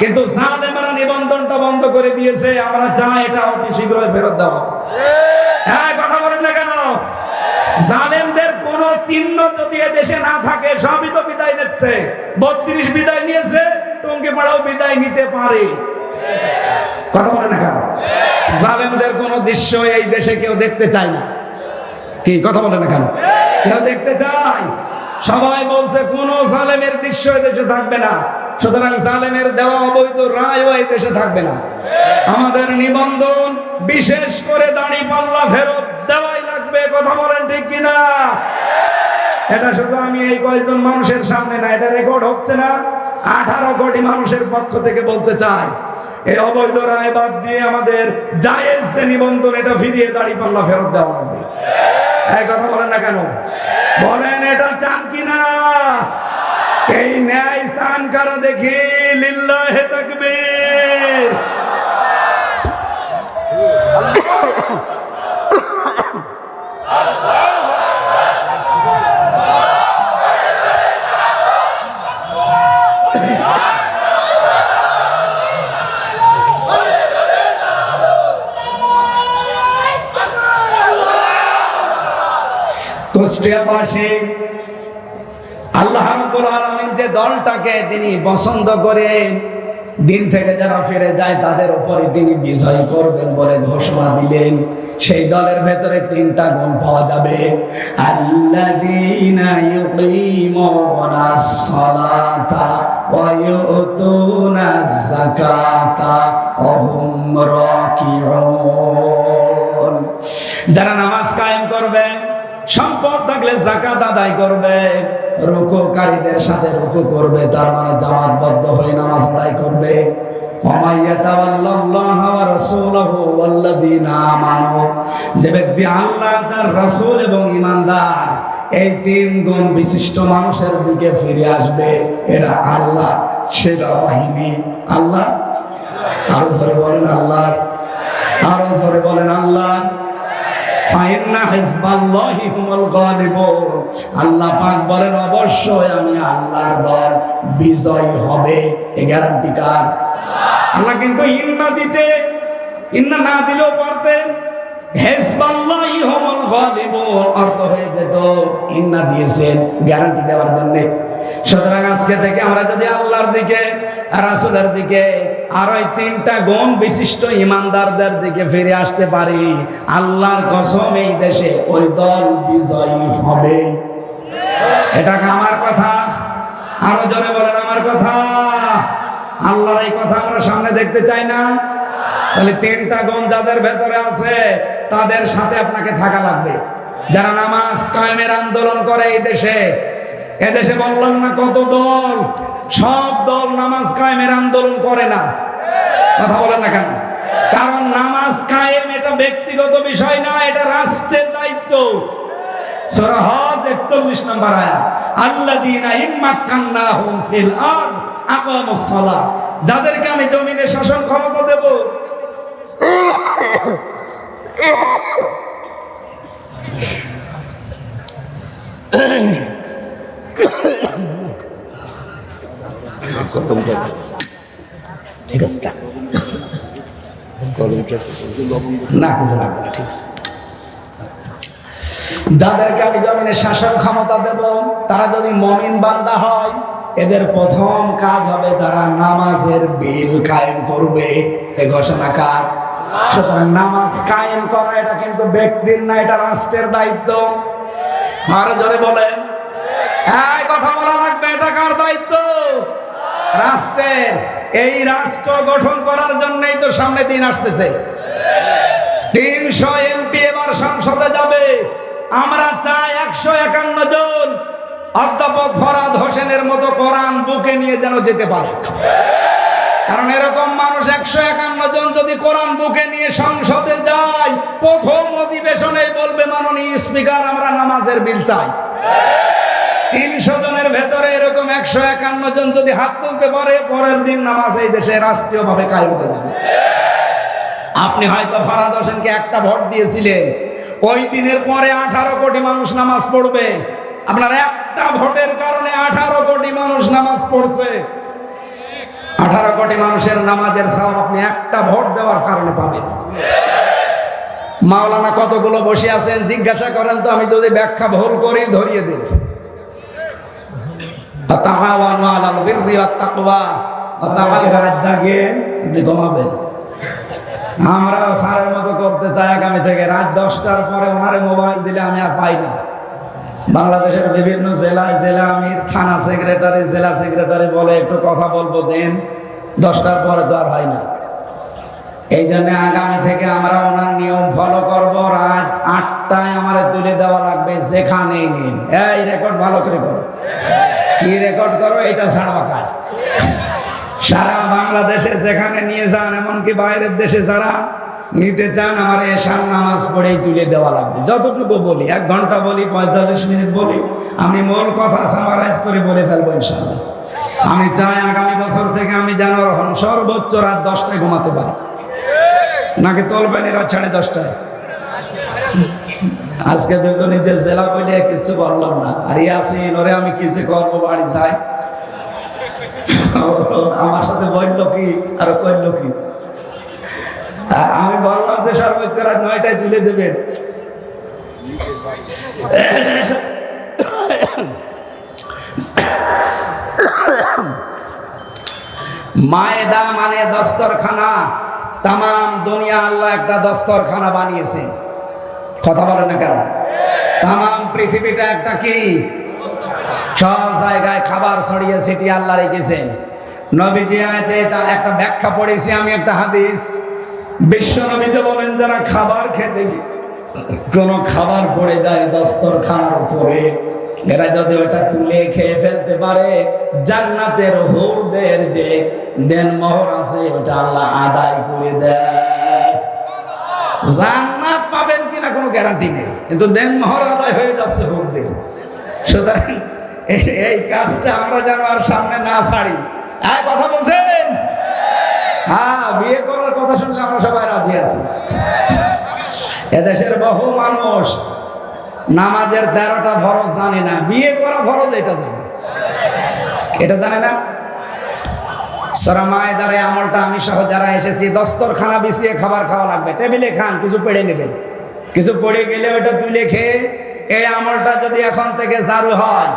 কিন্তু নিবন্ধনটা বন্ধ করে দিয়েছে, আমরা চাই এটা অতি শীঘ্রই ফেরত দেওয়া হ্যাঁ কথা বলেন না কেন? জালেমদের কোন চিহ্ন যদি দেশে না থাকে, সবই তো বিদায় নিচ্ছে। বত্রিশ বিদায় নিয়েছে টঙ্গি পাড়াও বিদায় নিতে পারে। কথা বলে না কেন? জালেমদের কোন দৃশ্য এই দেশে কেউ দেখতে চায় না। কি, কথা বলে না কেন? কেউ দেখতে চায়? সবাই বলছে, কোন জালেমের দৃশ্য দেশে থাকবে না। সুতরাং জালেমের দেওয়া অবৈধ রায়ও এই দেশে থাকবে না। আমাদের নিবন্ধন বিশেষ করে দাড়ি পাল্লা ফেরত দেওয়াই লাগবে, কথা বলেন ঠিক কিনা? এটা শুধু আমি এই কয়েকজন মানুষের সামনে না, এটা রেকর্ড হচ্ছে না, আঠারো কোটি মানুষের পক্ষ থেকে বলতে চাই। এই অবৈধ রায় বাদ দিয়ে আমাদের জায়েজ যে নিবন্ধন, এটা ফিরিয়ে দাড়ি পাল্লা ফেরত দেওয়া লাগবে। এই কথা বলেন না কেন? বলেন, এটা চান কিনা? এই ন্যায় কারা দেখি লিল্লাহে তাকবীর। কুষ্টিয়াবাসী আল্লাহ রাব্বুল আলামিন যে দলটাকে তিনি পছন্দ করে, দিন থেকে যারা ফিরে যায় তাদের উপরে তিনি বিজয় করবেন বলে ঘোষণা দিলেন। সেই দলের ভেতরে তিনটা গুণ পাওয়া যাবে। যারা নামাজ কায়েম করবে সম্পদ থাকলে জাকাত আদায় করবে, রুকুকারীদের সাথে রুকু করবে, তার মানে জামাতবদ্ধ হয়ে নামাজ আদায় করবে। এই তিন গুণ বিশিষ্ট মানুষের দিকে ফিরে আসবে। এরা আল্লাহ আল্লাহ? বলেন আল্লাহ। আরও জোরে বলেন আল্লাহ। আল্লাহ পাক বলেন, অবশ্যই আমি আল্লাহর দল বিজয় হবে। এ গ্যারান্টি কার? আল্লাহ কিন্তু ইন্না দিতে, ইন্না না দিলেও পারতেন। হেসবাল্লাহি হুমুল গালিবুন অর্থ হয়ে যেত, ইন্না দিয়েছেন গ্যারান্টি দেওয়ার জন্য। সুতরাং আজকে থেকে আমরা যদি আল্লাহর দিকে, রাসুলের দিকে আর ওই তিনটা গুণ বিশিষ্ট ইমানদারদের দিকে ফিরে আসতে পারি, আল্লাহর কসম এই দেশে ওই দল বিজয়ী হবে। এটা আমার কথা? আরও জোরে বলেন আমার কথা। আল্লাহর এই কথা আমরা সামনে দেখতে চাই না। তাহলে তিনটা গুণ যাদের ভেতরে আছে, তাদের সাথে আপনাকে থাকা লাগবে। যারা নামাজ কায়েমের আন্দোলন করে এই দেশে এদেশে বললাম না কত দল? সব দল নামাজ কায়েমের আন্দোলন করে না। কথা বলেন না কেন? কারণ নামাজ কায়েম এটা ব্যক্তিগত বিষয় না, এটা রাষ্ট্রের দায়িত্ব। হজ 41 নম্বর আয়াত। আল্লাযীনা ইম্মাক্কান্নাহুম ফিল আরদ আকামুস সালাহ। যাদেরকে আমি জমিনে শাসন ক্ষমতা দেব ঠিক আছে যাদেরকে আমি জমিনে শাসন ক্ষমতা দেব, তারা যদি মমিন বান্দা হয়, এদের প্রথম কাজ হবে তারা নামাজের বিল কায়েম করবে। এ ঘোষণা কার? সুতরাং নামাজ কায়েম করা, এটা কিন্তু ব্যক্তির না, এটা রাষ্ট্রের দায়িত্ব। আর জোরে বলেন। কথা বলা লাগবে, এটা কার দায়িত্ব? রাষ্ট্রের। এই রাষ্ট্র গঠন করার জন্যই তো সামনে দিন আসতেছে। তিনশো এমপি এবার সংসদে যাবে। আমরা চাই একশো একান্ন জন অধ্যাপক ফরাদ হোসেনের মতো কোরআন বুকে নিয়ে যেন যেতে পারে। কারণ এরকম মানুষ একশো একান্ন জন যদি কোরআন বুকে নিয়ে সংসদে যায়, প্রথম অধিবেশনে বলবে, মাননীয় স্পিকার, আমরা নামাজের বিল চাই। তিনশো জনের ভেতরে এরকম একশো একান্ন জন যদি হাত তুলতে পারে, পরের দিন নামাজ এই দেশে রাষ্ট্রীয় ভাবে হয়ে যাবে। আপনি হয়তো ফরাদ হোসেনকে একটা ভোট দিয়েছিলেন, ওই দিনের পরে আঠারো কোটি মানুষ নামাজ পড়বে। আপনার একটা ভোটের কারণে আঠারো কোটি মানুষ নামাজ পড়ছে। আঠারো কোটি মানুষের নামাজের সওয়াব আপনি একটা ভোট দেওয়ার কারণে পাবেন। মাওলানা কতগুলো বসে আছেন, জিজ্ঞাসা করেন তো, আমি যদি ব্যাখ্যা ভুল করি, ধরিয়ে দিন। তাআওয়ানু আলাল বিররি ওয়াত তাকওয়া। রাত জাগে আপনি ঘুমাবেন আমরা সারের মতো করতে চাই আগামী থেকে। রাত দশটার পরে ওনারে মোবাইল দিলে আমি আর পাই না। বাংলাদেশের বিভিন্ন জেলায় জেলা আমির, থানা সেক্রেটারি, জেলা সেক্রেটারি বলে একটু কথা বলব দেন। দশটার পরে তো আর হয় না। এই জন্য আগামী থেকে আমরা ওনার নিয়ম ফলো করব। রাত আটটায় আমার তুলে দেওয়া লাগবে, যেখানেই নিন। এই রেকর্ড ভালো করে করো। কি রেকর্ড করো, এটা ছাড়বা কাজ সারা বাংলাদেশে যেখানে নিয়ে যান, এমনকি বাইরের দেশে যারা নিতে চান, আমার এশার নামাজ পড়েই তুলে দেওয়া লাগবে। যতটুকু বলি, এক ঘণ্টা বলি, পঁয়তাল্লিশ মিনিট বলি, আমি মূল কথা সামারাইজ করে বলে ফেলব ইনশাল্লাহ আমি চাই আগামী বছর থেকে আমি যেন সর্বোচ্চ রাত দশটায় ঘুমাতে পারি। নাকি তলবেন রাত সাড়ে দশটায়? আজকে যখন নিজের জেলা বলে কিছু বললাম না। আর ইয়াসিন নরে আমি কি যে করব বাড়ি যাই? আমার সাথে বলল কি, আর কইল কি? আমি বললাম যে সর্বোচ্চ রাত নয়টায় তুলে দেবেন। মায়েদা মানে দস্তরখানা। তাম দুনিয়া আল্লাহ একটা দস্তরখানা বানিয়েছে কথা বলে না কেন? তাম পৃথিবীটা একটা কি? সব জায়গায় খাবার ছড়িয়ে ছিটিয়ে আল্লাহ রেখেছেন নবীজি আয়তে তার একটা ব্যাখ্যা পড়েছি আমি, একটা হাদিস। বিশ্ব নবীতে বলেন, যারা খাবার খেতে কোন খাবার পড়ে যায় দস্তর খানার উপরে। এরা যদি ওটা তুলে খেয়ে ফেলতে পারে, জান্নাতের হুরদের যে দেন মোহর আছে, ওটা আল্লাহ আদায় করে দেয়। পাবেন কিনা কোনো গ্যারান্টি নেই। কিন্তু দেন মোহর আদায় হয়ে যাচ্ছে হুরদের সুতরাং এই- কাজটা আমরা যেন আর সামনে না ছাড়ি। হ্যাঁ কথা বলছেন? হ্যাঁ বিয়ে করার কথা শুনলে আমরা সবাই রাজি আছি। এদেশের বহু মানুষ নামাজের তেরোটা ফরজ জানে না। বিয়ে করা ফরজ, এটা জানে। এটা জানে না? সরামায় দ্বারা আমলটা আমি সহ যারা এসেছি, দস্তরখানা বিছিয়ে খাবার খাওয়া লাগবে। টেবিলে খান, কিছু পেড়ে নেবেন। কিছু পড়ে গেলে ওটা তুলে খেয়ে এই আমলটা যদি এখন থেকে চালু হয়,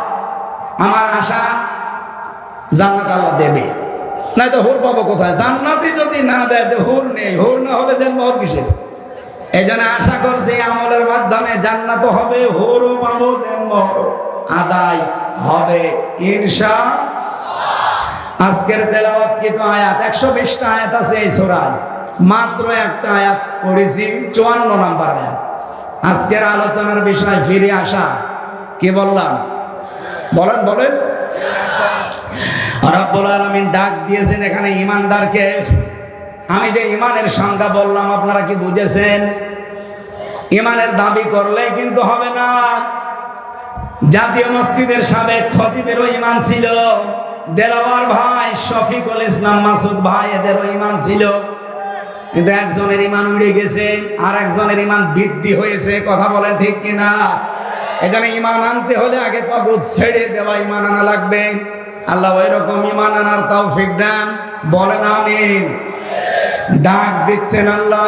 আমার আশা জান্নাত আল্লাহ দেবে। নাই তো হুর পাবো কোথায়? জান্নাতই যদি না দেয় হুর নেই। হুর না হলে দেন মোহর কিসের? এই জন্য আশা করছি আমলের মাধ্যমে জান্নাত হবে, হুরও পাবো, দেন মোহর আদায় হবে, ইনশা আজকের তেলাওয়াত কিন্তু আয়াত? একশো বিশটা আয়াত আছে এই সোরায়। মাত্র একটা আয়াত পড়েছি, চুয়ান্ন নাম্বার আয়াত। আজকের আলোচনার বিষয় ফিরে আসা। কি বললাম? বলেন বলেন। রব্বুল ডাক দিয়েছেন এখানে ইমানদারকে আমি যে ইমানের সংজ্ঞা বললাম, আপনারা কি বুঝেছেন? ইমানের দাবি করলে কিন্তু হবে না। জাতীয় মসজিদের সাবেক খতিবেরও ইমান ছিল। দেলাওয়ার ভাই, শফিকুল ইসলাম মাসুদ ভাই এদেরও ইমান ছিল। কিন্তু একজনের ইমান উড়ে গেছে, আর একজনের ইমান বৃদ্ধি হয়েছে, কথা বলেন ঠিক কিনা? এখানে ইমান আনতে হলে আগে তবুত ছেড়ে দেওয়া ইমান আনা লাগবে। আল্লাহ ওই রকম ইমান আনার তৌফিক দেন। বলেন আমিন। ডাক দিচ্ছেন আল্লাহ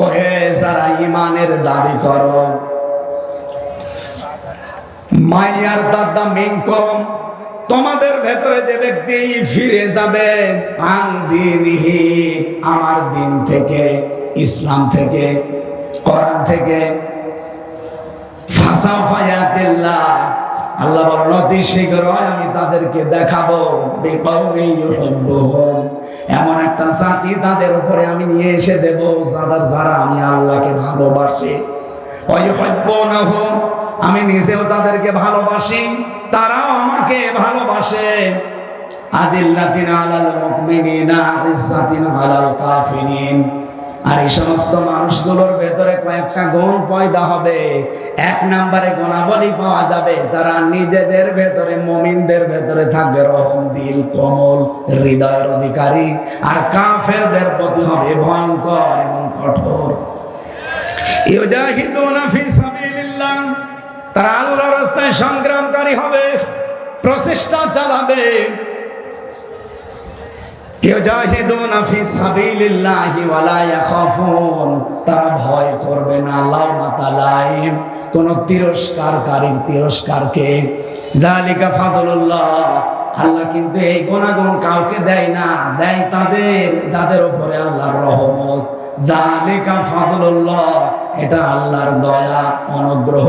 ওহে যারা ইমানের দাবি করো মাইয়ার দাদা মিনকম, তোমাদের ভেতরে যে ব্যক্তি ফিরে যাবে আমার দিন থেকে, ইসলাম থেকে, কোরআন থেকে আল্লাহ বলেন, অতি শীঘ্রই আমি তাদেরকে দেখাবো। এমন একটা জাতি তাদের উপরে আমি নিয়ে এসে দেব, যাদের যারা আমি আল্লাহকে ভালোবাসি ওয়াইউহিব্বুনাহু। আমি নিজেও তাদেরকে ভালোবাসি, তারাও আমাকে ভালোবাসে। আদিল্লাতিন আর এই সমস্ত মানুষগুলোর ভেতরে কয়েকটা গুণ পয়দা হবে। এক পাওয়া যাবে, তারা নিজেদের ভেতরে, মমিনদের ভেতরে থাকবে রহম, দিল, কোমল, হৃদয়ের অধিকারী। আর কাফেরদের প্রতি হবে ভয়ঙ্কর এবং কঠোর। ইউজাহিদুনা ফি সাবিলিল্লাহ। তারা আল্লাহর রাস্তায় সংগ্রামকারী হবে, প্রচেষ্টা চালাবে। তারা ভয় করবে কোন আল্লাহ কাউকে দেয় না, দেয় তাদের, যাদের উপরে আল্লাহর রহমত। এটা আল্লাহর দয়া, অনুগ্রহ।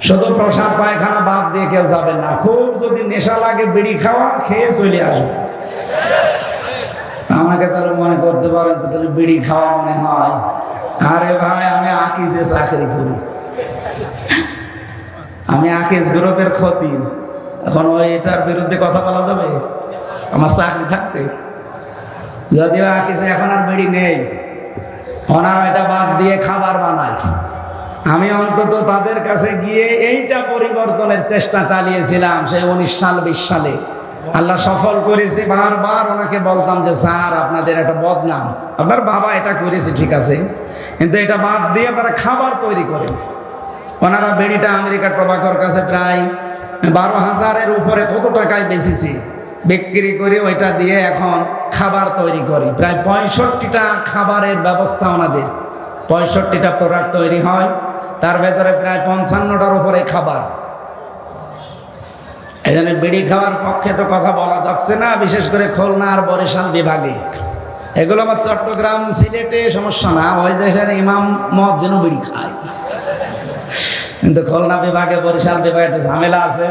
শুধু প্রসাদ পায়খানা বাদ দিয়ে কেউ যাবে না। খুব যদি নেশা লাগে, বিড়ি খাওয়া, খেয়ে চলে আসবে। আমাকে তাহলে মনে করতে পারেন তো তাহলে বিড়ি খাওয়া মনে হয়। আরে ভাই, আমি আকিজে চাকরি করি। আমি আকিজ গ্রুপের ক্ষতি। এখন ওই এটার বিরুদ্ধে কথা বলা যাবে? আমার চাকরি থাকবে। যদিও আকিজে এখন আর বিড়ি নেই। ওনারা এটা বাদ দিয়ে খাবার বানায়। আমি অন্তত তাদের কাছে গিয়ে এইটা পরিবর্তনের চেষ্টা চালিয়েছিলাম, সেই উনিশ সাল, বিশ সালে। আল্লাহ সফল করেছে, বারবার ওনাকে বলতাম যে, স্যার, আপনাদের একটা বদনাম। আপনার বাবা, এটা করেছে, ঠিক আছে। কিন্তু এটা বাদ দিয়ে আপনারা খাবার তৈরি করেন। ওনারা বেড়িটা আমেরিকার প্রভাকর কাছে প্রায় বারো হাজারের উপরে কত টাকায় বেচেছি, বিক্রি করে ওইটা দিয়ে এখন খাবার তৈরি করি। প্রায় পঁয়ষট্টিটা খাবারের ব্যবস্থা ওনাদের। পঁয়ষট্টিটা প্রোডাক্ট তৈরি হয়। তার ভেতরে প্রায় পঞ্চান্নটার উপরে খাবার। জন্য বিড়ি খাওয়ার পক্ষে তো কথা বলা যাচ্ছে না, বিশেষ করে খুলনা আর বরিশাল বিভাগে। এগুলো আমার চট্টগ্রাম সিলেটে সমস্যা না, ওই দেশের ইমাম মহাজিন বিড়ি খায়। কিন্তু খুলনা বিভাগে, বরিশাল বিভাগে একটু ঝামেলা আছে।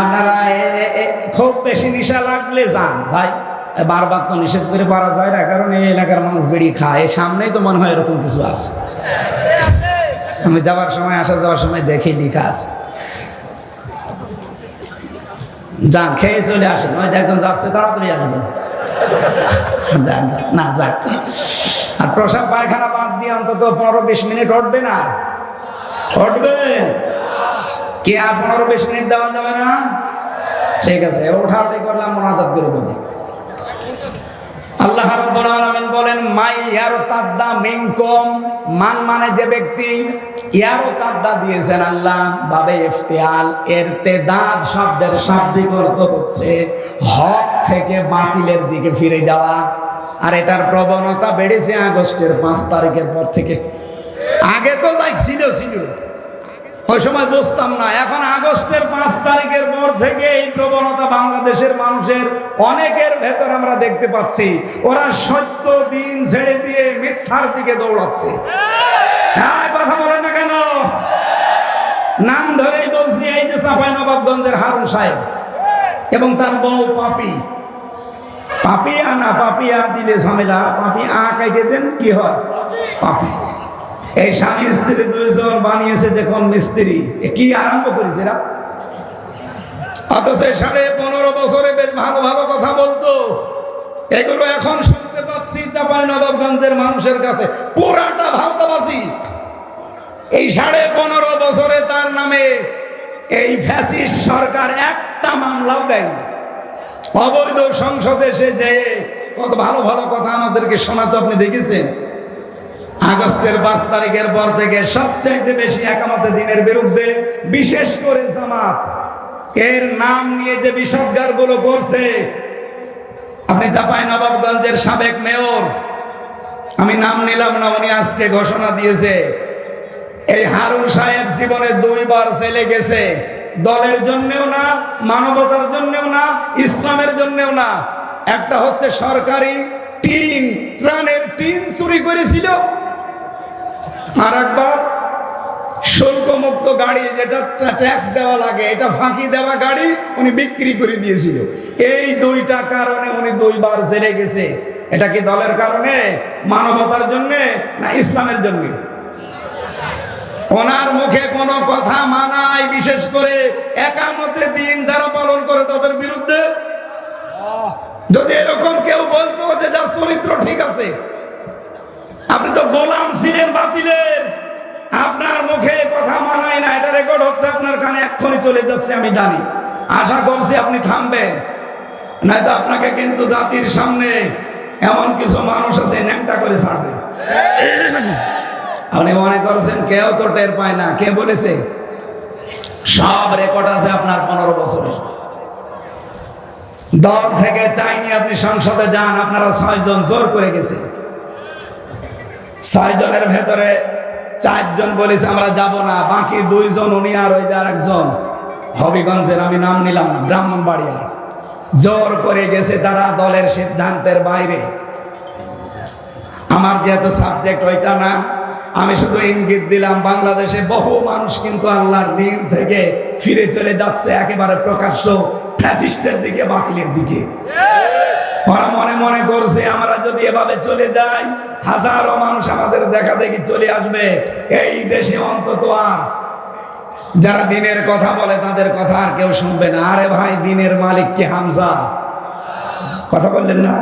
আপনারা খুব বেশি নিশা লাগলে যান, ভাই। বারবার তো নিষেধ করে পারা যায় না, কারণ এই এলাকার মানুষ বিড়ি খায়। সামনেই তো মনে হয় এরকম কিছু আছে। আমি যাওয়ার সময়, আসা যাওয়ার সময় দেখি লিখা আছে। যান, খেয়ে চলে আসেন। ওই একজন যাচ্ছে, তাড়াতাড়ি আসবেন। যান না, যাক। আর প্রসাব পায়খানা বাদ দিয়ে অন্তত পনেরো বিশ মিনিট উঠবে না। উঠবেন কে আর পনেরো বিশ মিনিট দেওয়া যাবে না? ঠিক আছে ওঠাতে করলাম, মোনাজাত করে দেবো। আল্লাহ রাব্বুল আলামিন বলেন, মাই ইয়ারো তাদ্দা মিনকুম। মান মানে যে ব্যক্তি ইয়ারো তাদ্দা দিয়েছেন আল্লাহ, বাবে ইফতিয়াল, এর তেদাদ শব্দের শাব্দিক অর্থ হচ্ছে হক থেকে বাতিলের দিকে ফিরে যাওয়া। আর এটার প্রবণতা বেড়েছে আগস্টের পাঁচ তারিখের পর থেকে। আগে তো যাই ছিল ছিল। ওই সময় বুঝতাম না। এখন আগস্টের পাঁচ তারিখের পর থেকে এই প্রবণতা বাংলাদেশের মানুষের অনেকের ভেতর আমরা দেখতে পাচ্ছি। ওরা সত্য দিন ছেড়ে দিয়ে মিথ্যার দিকে দৌড়াচ্ছে। হ্যাঁ কথা বলেন না কেন? নাম ধরেই বলছি, এই যে চাপাই নবাবগঞ্জের হারুন সাহেব এবং তার বউ পাপি। পাপিয়া না, পাপিয়া দিলে ঝামেলা। পাপি আ কাইটে দেন, কি হয়? পাপি। এই স্বামী স্ত্রী দুইজন বানিয়েছে যখন মিস্ত্রি। কি আরম্ভ করেছে অথচ সাড়ে পনেরো বছরে বেশ ভালো ভালো কথা বলতো। এগুলো এখন শুনতে পাচ্ছি চাপাই নবাবগঞ্জের মানুষের কাছে। পুরাটা ভালতাবাসি এই সাড়ে পনেরো বছরে তার নামে এই ফ্যাসিস্ট সরকার একটা মামলাও দেয়নি। অবৈধ সংসদে সে যে কত ভালো ভালো কথা আমাদেরকে শোনাতো, আপনি দেখেছেন? আগস্টের পাঁচ তারিখের পর থেকে সবচাইতে বেশি একামতে দিনের বিরুদ্ধে বিশেষ করে জামাত। এর নাম নিয়ে যে বিষদগারগুলো করছে, আপনি চাপাই নবাবগঞ্জের সাবেক মেয়র, আমি নাম নিলাম না, উনি আজকে ঘোষণা দিয়েছে। এই হারুন সাহেব জীবনে দুইবার ছেলে গেছে। দলের জন্যেও না, মানবতার জন্যেও না, ইসলামের জন্যেও না। একটা হচ্ছে সরকারি টিন, ত্রাণের টিন চুরি করেছিল। আর একবার শুল্কমুক্ত গাড়ি যেটা ট্যাক্স দেওয়া লাগে, এটা ফাঁকি দেওয়া গাড়ি উনি বিক্রি করে দিয়েছিল। এই দুইটা কারণে উনি দুইবার জেলে গেছে। এটা কি দলের কারণে, মানবতার জন্যে, না ইসলামের জন্যে? ওনার মুখে কোন কথা মানায়, বিশেষ করে একামতে দিন যারা পালন করে তাদের বিরুদ্ধে? যদি এরকম কেউ বলতো যে যার চরিত্র ঠিক আছে আপনি তো গোলাম ছিলেন বাতিলের আপনার মুখে কথা মানায় না, এটা রেকর্ড হচ্ছে আপনার কানে, এক্ষুনি চলে যাচ্ছে, আমি জানি। আশা করছি আপনি থামবেন। নয়তো আপনাকে কিন্তু জাতির সামনে এমন কিছু মানুষ আছে, ন্যাংটা করে ছাড়বে। আপনি মনে করছেন, কেউ তো টের পায় না। কে বলেছে? সব রেকর্ড আছে আপনার পনেরো বছরের। দল থেকে চাইনি আপনি সংসদে যান, আপনারা ছয়জন, জোর করে গেছে। ছয় জনের ভেতরে চারজন বলেছে, আমরা যাব না। বাকি দুইজন উনি আর ওই যার একজন হবিগঞ্জের আমি নাম নিলাম না, ব্রাহ্মণবাড়িয়ার। জোর করে গেছে তারা দলের সিদ্ধান্তের বাইরে। আমার যেহেতু সাবজেক্ট ওইটা না, আমি শুধু ইঙ্গিত দিলাম, বাংলাদেশে বহু মানুষ কিন্তু আল্লাহর দিন থেকে ফিরে চলে যাচ্ছে, একেবারে প্রকাশ্য ফ্যাসিস্টের দিকে, বাতিলের দিকে। ওরা মনে মনে করছে, আমরা যদি এভাবে চলে যাই, হাজারো মানুষ আমাদের দেখা দেখি চলে আসবে। এই দেশে অন্তত আর যারা দিনের কথা বলে, তাদের কথা আর কেউ শুনবে না। আরে ভাই, দিনের মালিক কি হামজা? কথা বললেন না?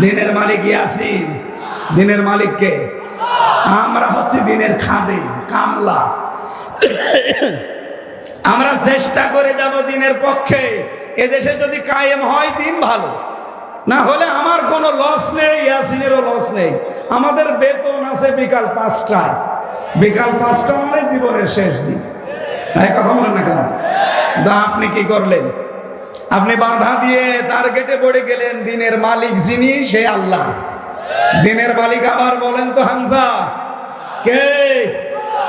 দিনের মালিক ইয়াসিন। দিনের মালিককে আমরা হচ্ছি দিনের খাদে, কামলা। আমরা চেষ্টা করে যাব দিনের পক্ষে। এদেশে যদি কায়েম হয়, দিন ভালো। না হলে আমার কোনো লস নেই, ইয়াসিনেরও লস নেই। আমাদের বেতন আছে বিকাল পাঁচটায়। বিকাল পাঁচটা মানে জীবনের শেষ দিন। এই কথা বলেন না কেন? দা, আপনি কি করলেন? আপনি বাধা দিয়ে তার গেটে পড়ে গেলেন দিনের মালিক যিনি, সে আল্লাহ। দিনের মালিক আবার বলেন তো হামসা কে?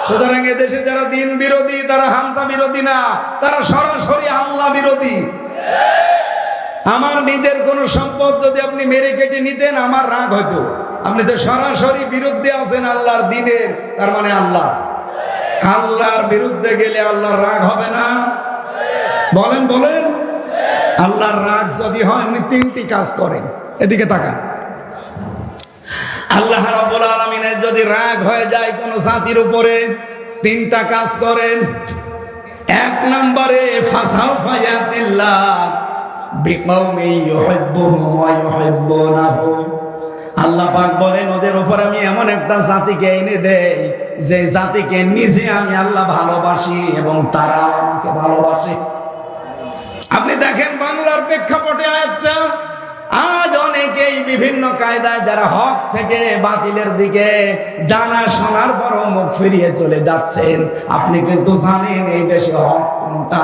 সুতরাং দেশে যারা দিন বিরোধী, তারা হামসা বিরোধী না, তারা সরাসরি আল্লাহ বিরোধী। আমার নিজের কোন সম্পদ যদি আপনি মেরে কেটে নিতেন, আমার রাগ হতো আপনি তো সরাসরি বিরুদ্ধে আছেন আল্লাহর দিনের, তার মানে আল্লাহ। আল্লাহর বিরুদ্ধে গেলে আল্লাহর রাগ হবে না। বলেন বলেন। আল্লাহর রাগ যদি হয়, উনি তিনটি কাজ করেন। এদিকে তাকান। আল্লাহ রাব্বুল আলামিনের যদি রাগ হয়ে যায় কোন জাতির উপরে, তিনটা কাজ করেন। এক নম্বরে ফাসাও ফায়াতিল্লাহ আল্লাহ পাক বলেন, ওদের উপর আমি এমন একটা জাতিকে এনে দেই, যে জাতিকে নিজে আমি আল্লাহ ভালোবাসি এবং তারাও আমাকে ভালোবাসে। আপনি দেখেন বাংলার প্রেক্ষাপটে একটা আজ অনেকেই বিভিন্ন কায়দায় যারা হক থেকে বাতিলের দিকে জানা শোনার পর মুখ ফিরিয়ে চলে যাচ্ছেন। আপনি কিন্তু জানেন এই দেশে হক কোনটা?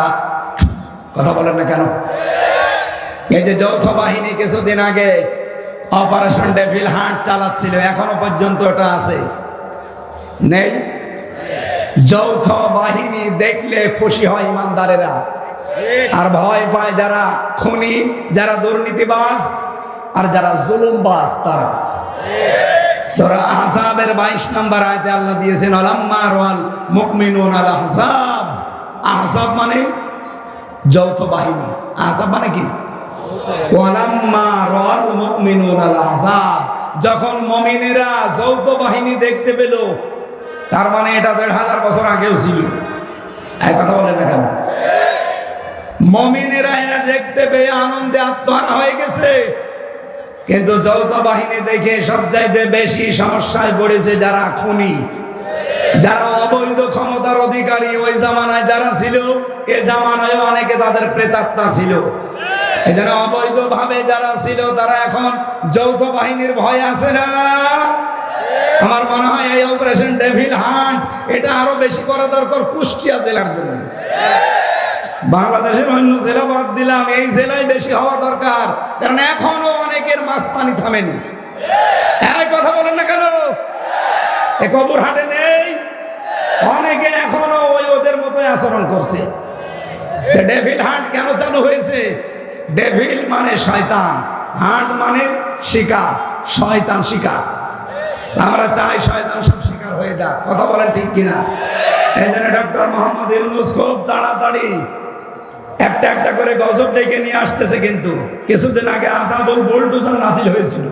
কথা বলেন না কেন? এই যে যৌথ বাহিনী কিছুদিন আগে অপারেশন ডেভিল হান্ট চালাচ্ছিল, এখনও পর্যন্ত ওটা আছে। নেই? যৌথ বাহিনী দেখলে খুশি হয় ইমানদারেরা। আর ভয় পায় যারা খুনি, যারা দুর্নীতিবাজ, আর যারা জুলুমবাজ তারা। সূরা আহজাবের 22 নম্বর আয়াতে আল্লাহ দিয়েছেন আলাম্মা রাল মুমিনুন আল আহজাব। আহজাব মানে যৌথ বাহিনী। আহজাব মানে কি? যখন মুমিনেরা যৌথ বাহিনী দেখতে পেল, তার মানে এটা দেড় হাজার বছর আগেও ছিল। এক কথা বলেন না কেন? মমিনেরা এরা দেখতে পেয়ে আনন্দে আত্মহারা হয়ে গেছে। কিন্তু যৌথ বাহিনী দেখে সব চাইতে বেশি সমস্যায় পড়েছে যারা খুনি। যারা অবৈধ ক্ষমতার অধিকারী ওই জামানায় যারা ছিল, এ জামানায় অনেকে তাদের প্রেতাত্মা ছিল। এখানে অবৈধ ভাবে যারা ছিল, তারা এখন যৌথ বাহিনীর ভয় আছে না? আমার মনে হয় এই অপারেশন ডেভিল হান্ট এটা আরও বেশি করা দরকার কুষ্টিয়া জেলার জন্য। বাংলাদেশের অন্য জেলা বাদ দিলাম, এই জেলায় বেশি হওয়া দরকার, কারণ এখনও অনেকের মাস্তানি থামেনি। কথা বলেন না কেন? এ কবর হাটে নেই। অনেকে এখনও ওই ওদের মতোই আচরণ করছে। ডেভিল হাট কেন চালু হয়েছে? ডেভিল মানে শয়তান হাট মানে শিকার, শয়তান শিকার। আমরা চাই শয়তান সব শিকার হয়ে যাক, কথা বলেন ঠিক কিনা? এই জন্য ডক্টর মোহাম্মদ ইউনুস খুব তাড়াতাড়ি একটা একটা করে গজব ডেকে নিয়ে আসতেছে কিন্তু। কিছুদিন আগে আসাবুল বুলডুজার নাসিল হয়েছিল।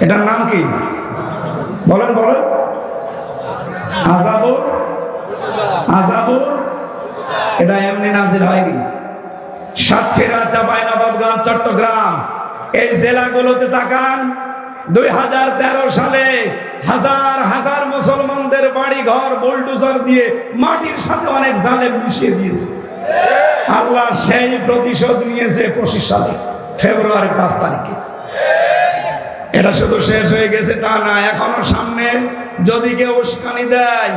এটার নাম কি? বলেন বলেন। আজাবুল আজাবুর এটা এমনি নাজিল হয়নি। সাতক্ষীরা চাঁপাইনবাবগঞ্জ চট্টগ্রাম। এই জেলাগুলোতে তাকান, দুই হাজার তেরো সালে হাজার হাজার মুসলমানদের বাড়ি ঘর বুলডোজার দিয়ে মাটির সাথে অনেক জালে মিশিয়ে দিয়েছে। আল্লাহ সেই প্রতিশোধ নিয়েছে পঁচিশ সালে ফেব্রুয়ারি পাঁচ তারিখে। এটা শুধু শেষ হয়ে গেছে তা না, এখনও সামনে যদি কেউ উস্কানি দেয়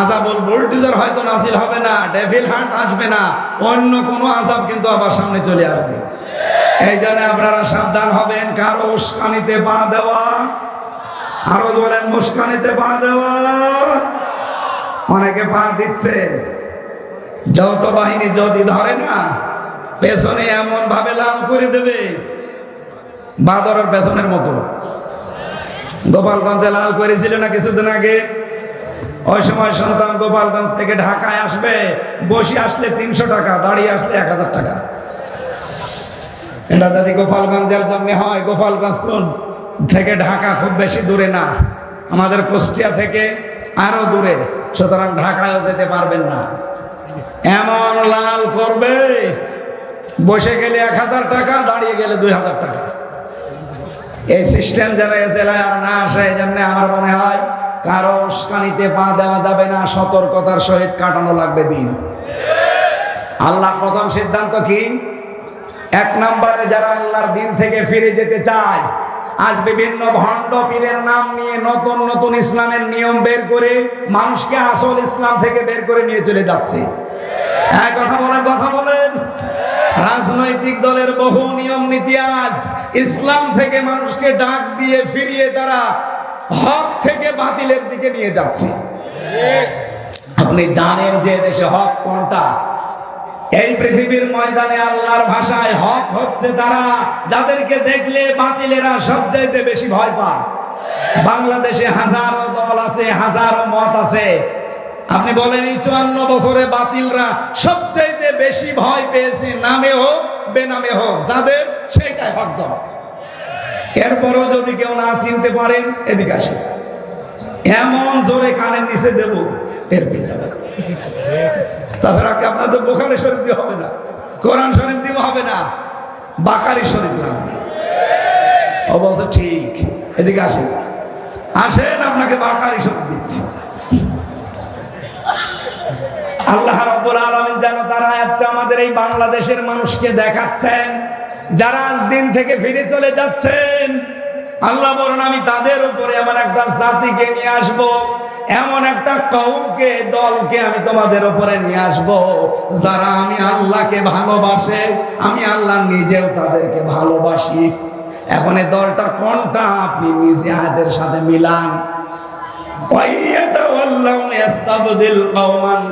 আজাবুল বুলডোজার হয়তো নাসিল হবে না, ডেভিল হান্ট আসবে না, অন্য কোনো আজাব কিন্তু আবার সামনে চলে আসবে। এই জন্য আপনারা সাবধান হবেন, কারও উস্কানিতে পা দেওয়া, আরও বলেন মুস্কানিতে পা দেওয়া। অনেকে পা দিচ্ছেন, যৌথ বাহিনী যদি ধরে না, পেছনে এমন ভাবে লাল করে দেবে, বাদরের পেছনের মতো। গোপালগঞ্জে লাল করেছিল না কিছুদিন আগে? ওই সময় সন্তান গোপালগঞ্জ থেকে ঢাকায় আসবে, বসে আসলে তিনশো টাকা, দাঁড়িয়ে আসলে এক হাজার টাকা। এটা যদি গোপালগঞ্জের জন্য হয়, গোপালগঞ্জ থেকে ঢাকা খুব বেশি দূরে না। আমাদের কুষ্টিয়া থেকে আরও দূরে, সুতরাং ঢাকায়ও যেতে পারবেন না। এমন লাল করবে, বসে গেলে এক হাজার টাকা, দাঁড়িয়ে গেলে দুই হাজার টাকা। এই সিস্টেম যেন এ জেলায় আর না আসে, এই জন্য আমার মনে হয় কারও উস্কানিতে পা দেওয়া যাবে না, সতর্কতার সহিত কাটানো লাগবে দিন। আল্লাহ প্রথম সিদ্ধান্ত কি? এক নম্বরে যারা আল্লাহর দিন থেকে ফিরে যেতে চায়, আজ বিভিন্ন ভণ্ড পীরের নাম নিয়ে নতুন নতুন ইসলামের নিয়ম বের করে মানুষকে আসল ইসলাম থেকে বের করে নিয়ে চলে যাচ্ছে। হ্যাঁ কথা বলেন কথা বলেন। রাজনৈতিক দলের বহু নিয়ম নীতি আজ ইসলাম থেকে মানুষকে ডাক দিয়ে ফিরিয়ে তারা হক থেকে বাতিলের দিকে নিয়ে যাচ্ছে। আপনি জানেন যে দেশে হক কোনটা? এই পৃথিবীর ময়দানে আল্লাহর ভাষায় হক হচ্ছে তারা যাদেরকে দেখলে বাতিলেরা সবচাইতে বেশি ভয় পায়। বাংলাদেশে হাজারো দল আছে, হাজারো মত আছে। আপনি বলেন, এই চুয়ান্ন বছরে বাতিলরা সবচাইতে বেশি ভয় পেয়েছে, নামে হোক, বেনামে হোক, যাদের সেটাই হক দল। এরপরও যদি কেউ না চিনতে পারেন এদিকে আসে। এমন জোরে কানের নিচে দেব, টের পেয়ে যাবে। তাছাড়া আপনাদের বোখারি শরীফ দিয়ে হবে না? কোরআন শরীফ দিয়ে হবে না? বাকারি শরীফ লাগবে। অবশ্য ঠিক। এদিকে আসেন। আসেন, আপনাকে বাকারি শরীফ দিচ্ছি। আল্লাহ রাব্বুল আলামিন যেন তারা একটা আমাদের এই বাংলাদেশের মানুষকে দেখাচ্ছেন। যারা আজ দিন থেকে ফিরে চলে যাচ্ছেন, আল্লাহ বলুন, আমি তাদের উপরে এমন একটা জাতিকে নিয়ে আসব। এমন একটা কমকে দলকে আমি তোমাদের উপরে নিয়ে আসব। যারা আমি আল্লাহকে ভালোবাসে, আমি আল্লাহ নিজেও তাদেরকে ভালোবাসি এখন এই দলটা কোনটা আপনি নিজে হাতের সাথে মিলান কৌমান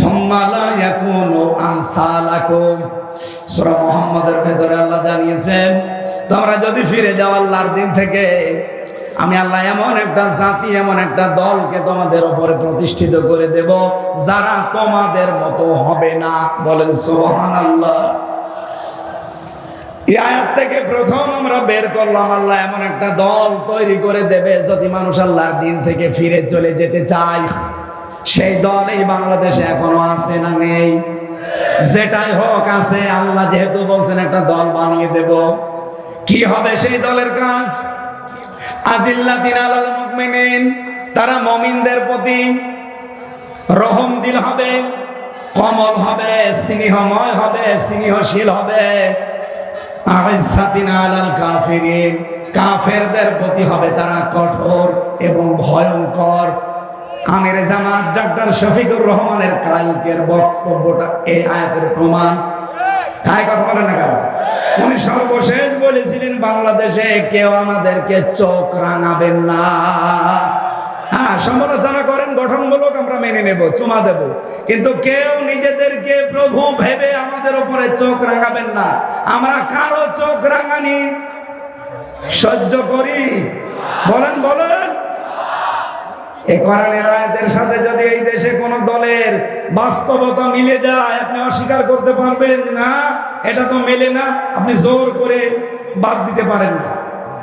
সম্মালা এখন আনসালাকম সূরা মুহাম্মাদের ভেতরে আল্লাহ জানিয়েছেন, তোমরা যদি ফিরে যাও আল্লাহর দিন থেকে, আমি আল্লাহ এমন একটা জাতি, এমন একটা দলকে তোমাদের উপরে প্রতিষ্ঠিত করে দেব, যারা তোমাদের মতো হবে না। বলেন, সুবহানাল্লাহ। এই আয়াত থেকে প্রথম আমরা বের করলাম, আল্লাহ এমন একটা দল তৈরি করে দেবে, যদি মানুষ আল্লাহর দিন থেকে ফিরে চলে যেতে চায়। সেই দল এই বাংলাদেশে এখনও আছে না নেই। যেটাই হোক আছে, আল্লাহ যেহেতু বলছেন একটা দল বানিয়ে দেব। কি হবে সেই দলের কাজ? আদিল্লাদিন আলাল মুকমিনিন তারা মমিনদের প্রতি রহম দিল হবে, কমল হবে, স্নেহময় হবে, স্নেহশীল হবে। আলাল কাফিরিন, কাফেরদের প্রতি হবে তারা কঠোর এবং ভয়ঙ্কর। আমির জামাত ডাক্তার শফিকুর রহমানের কালকের বক্তব্যটা এই আয়াতের প্রমাণ। তাই কথা বলেন না কেন? উনি সর্বশেষ বলেছিলেন, বাংলাদেশে কেউ আমাদেরকে চোখ রাঙাবেন না। হ্যাঁ সমালোচনা করেন, গঠনমূলক আমরা মেনে নেব, চুমা দেব। কিন্তু কেউ নিজেদেরকে প্রভু ভেবে আমাদের উপরে চোখ রাঙাবেন না। আমরা কারও চোখ রাঙানি, সহ্য করি। বলেন বলেন। এই কোরআনের আয়াতের সাথে যদি এই দেশে কোন দলের বাস্তবতা মিলে যায়, আপনি অস্বীকার করতে পারবেন না, এটা তো মেলে না, আপনি জোর করে বাদ দিতে পারেন না।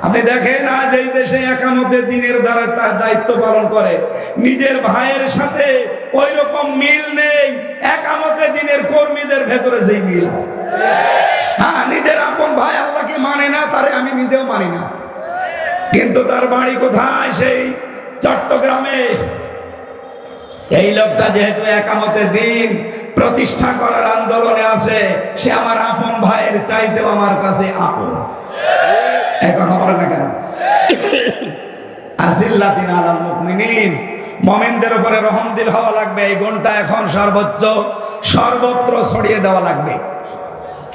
আপনি দেখেন আজ এই দেশে একামতের দিনের দ্বারা তার দায়িত্ব পালন করে। নিজের ভাইয়ের সাথে ওই রকম মিল নেই একামতের দিনের কর্মীদের ভেতরে যেই মিল হ্যাঁ নিজের আপন ভাই আল্লাহকে মানে না, তারে আমি নিজেও মানি না। কিন্তু তার বাড়ি কোথায়? সেই চট্টগ্রামে। এই লোকটা যেহেতু একামতের দিন প্রতিষ্ঠা করার আন্দোলনে আছে, সে আমার আপন ভাইয়ের চাইতেও আমার কাছে আপন। কথা না কেন? আলাল মুকমিনিন মমিনদের উপরে রহম দিল হওয়া লাগবে, এই গুণটা এখন সর্বোচ্চ, সর্বত্র ছড়িয়ে দেওয়া লাগবে।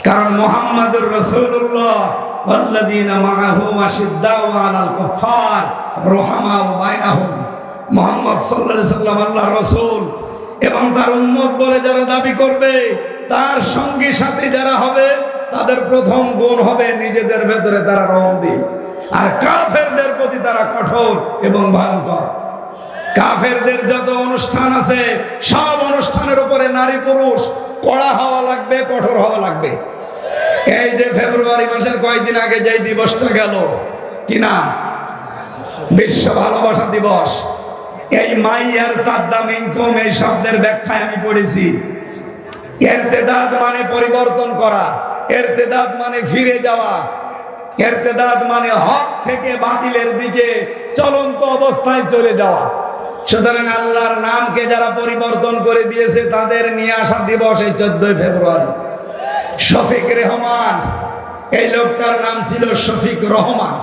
কারণ মোহাম্মদুর রসুল্লাহ والذين معه أشداء على الكفار رحماء بينهم মোহাম্মদ সাল্লাল্লাহু আলাইহি সাল্লাম আল্লাহর রাসূল এবং তার উম্মত বলে যারা দাবি করবে তার সঙ্গী সাথী যারা হবে তাদের প্রথম গুণ হবে নিজেদের ভেতরে তারা রহম দিন আর কাফেরদের প্রতি তারা কঠোর এবং ভয়ঙ্কর কাফেরদের যত অনুষ্ঠান আছে সব অনুষ্ঠানের উপরে নারী পুরুষ কড়া হওয়া লাগবে কঠোর হওয়া লাগবে এই যে ফেব্রুয়ারি মাসের কয়েকদিন আগে যে দিবসটা গেল, কি নাম? বিশ্ব ভালোবাসা দিবস। এই মাইয়ার তাদ্দাম ইনকম এই শব্দের ব্যাখ্যায় আমি পড়েছি। এরতেদাদ মানে পরিবর্তন করা এরতেদাদ মানে ফিরে যাওয়া এরতেদাদ মানে হক থেকে বাতিলের দিকে চলন্ত অবস্থায় চলে যাওয়া। সুতরাং আল্লাহর নামকে যারা পরিবর্তন করে দিয়েছে, তাদের নিয়ে আসা দিবস এই চোদ্দই ফেব্রুয়ারি। শফিক রেহমান। এই লোকটার নাম ছিল শফিক রহমান।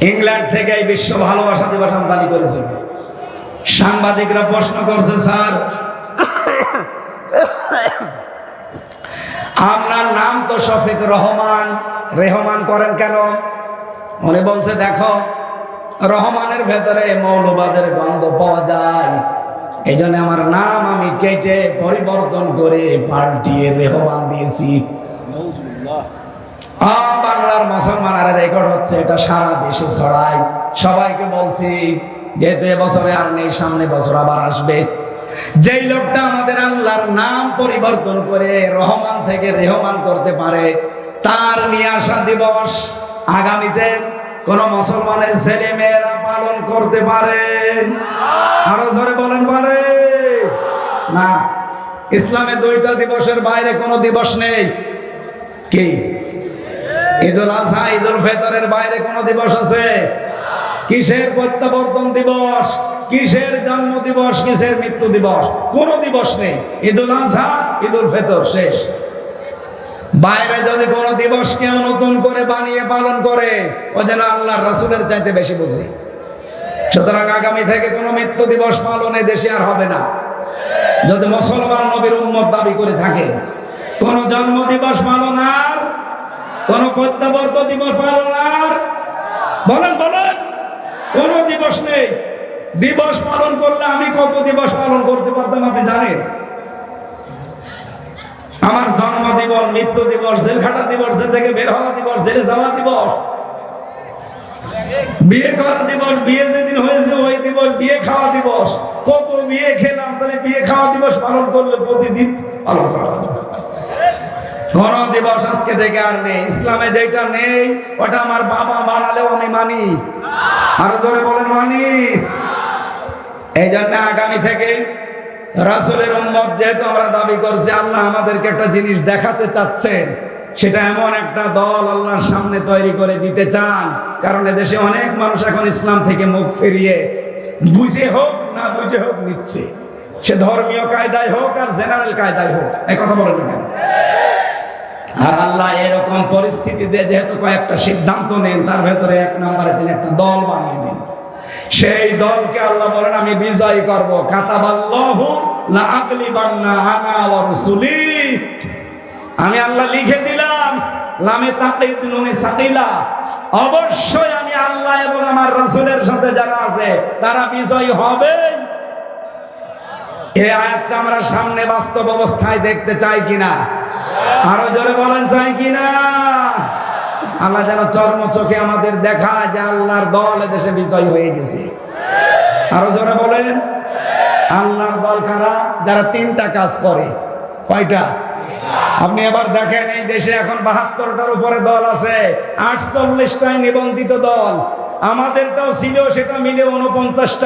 ইংল্যান্ড থেকে এই বিশ্ব ভালোবাসা দিবস আমদানি করেছিল। সাংবাদিকরা প্রশ্ন করছে, স্যার, আপনার নাম তো শফিক রহমান। রেহমান করেন কেন? উনি বলছে, দেখো, রহমানের ভেতরে মৌলবাদের গন্ধ পাওয়া যায়। এই জন্য আমার নাম আমি কেটে পরিবর্তন করে পাল্টিয়ে রেহমান দিয়েছি। বাংলার মুসলমানের রেকর্ড হচ্ছে, এটা সারা দেশে ছড়ায়। সবাইকে বলছি, যেহেতু এবছরে আর নেই, সামনে বছর আবার আসবে। যেই লোকটা আমাদের আল্লাহর নাম পরিবর্তন করে রহমান থেকে রেহমান করতে পারে, তার নিয়ে আসা দিবস আগামীতে কোন মুসলমানের ছেলে মেয়েরা পালন করতে পারে? আরও জোরে বলেন পারে। না, ইসলামে দুইটা দিবসের বাইরে কোনো দিবস নেই। কি? ঈদুল আজহা ঈদুল ফেতরের বাইরে কোন দিবস আছে? কিসের প্রত্যাবর্তন দিবস? কিসের জন্ম দিবস? কিসের মৃত্যু দিবস? কোন দিবস নেই। ঈদুল আজহা ঈদুল ফেতর, শেষ। বাইরে যদি কোন দিবস কেউ নতুন করে বানিয়ে পালন করে, ও যেন আল্লাহর রাসুলের চাইতে বেশি বুঝে। সুতরাং আগামী থেকে কোনো মৃত্যু দিবস পালনে দেশে আর হবে না। যদি মুসলমান নবীর উম্মত দাবি করে থাকে, কোন জন্ম দিবস পালন আর, কোন প্রত্যাবর্ত দিবস পালন আর, বলেন বলেন, কোন দিবস নেই। দিবস পালন করলে আমি কত দিবস পালন করতে পারতাম আপনি জানেন? আমার জন্ম দিবস মৃত্যু দিবস জেলখাটা দিবস, জেল থেকে বের হওয়া দিবস, জেলে যাওয়া দিবস। বিয়ে করা দিবস, বিয়ে যেদিন হয়েছে ওই দিবস, বিয়ে খাওয়া দিবস। কত বিয়ে খেলাম, তাহলে বিয়ে খাওয়া দিবস পালন করলে প্রতিদিন পালন করা কোন দিবস আজকে থেকে আর নেই। ইসলামে যেটা নেই, ওটা আমার বাবা বানালেও আমি মানি। আরও জোরে বলেন মানি। এই জন্য আগামী থেকে রাসুলের উম্মত যেহেতু আমরা দাবি করছি, আল্লাহ আমাদেরকে একটা জিনিস দেখাতে চাচ্ছেন। সেটা এমন একটা দল আল্লাহর সামনে তৈরি করে দিতে চান। কারণ এদেশে অনেক মানুষ এখন ইসলাম থেকে মুখ ফিরিয়ে বুঝে হোক না বুঝে হোক নিচ্ছে। সে ধর্মীয় কায়দায় হোক আর জেনারেল কায়দায় হোক, এই কথা বলেন না কেন? আর আল্লাহ এরকম পরিস্থিতিতে যেহেতু কয়েকটা সিদ্ধান্ত নেন, তার ভেতরে এক নম্বরে তিনি একটা দল বানিয়ে দিন। সেই দলকে আল্লাহ বলেন, আমি বিজয় করব। কাতাবাল্লাহু আমি আল্লাহ লিখে দিলাম, লামে অবশ্যই আমি আল্লাহ এবং আমার রাসূলের সাথে যারা আছে, তারা বিজয় হবে। এই আয়াতটা আমরা সামনে বাস্তব অবস্থায় দেখতে চাই কিনা? আরও জোরে বলেন, চাই কিনা? আল্লাহ যেন চর্ম চোখে আমাদের দেখায় যে আল্লাহর দল এদেশে বিজয় হয়ে গেছে। আরও জোরে বলেন। আল্লাহর দল কারা? যারা তিনটা কাজ করে। কয়টা? আপনি এবার দেখেন এই দেশে এখন বাহাত্তরটার উপরে দল আছে। আটচল্লিশটায় নিবন্ধিত দল। আমাদেরটাও ছিল, সেটা মিলে উনপঞ্চাশটা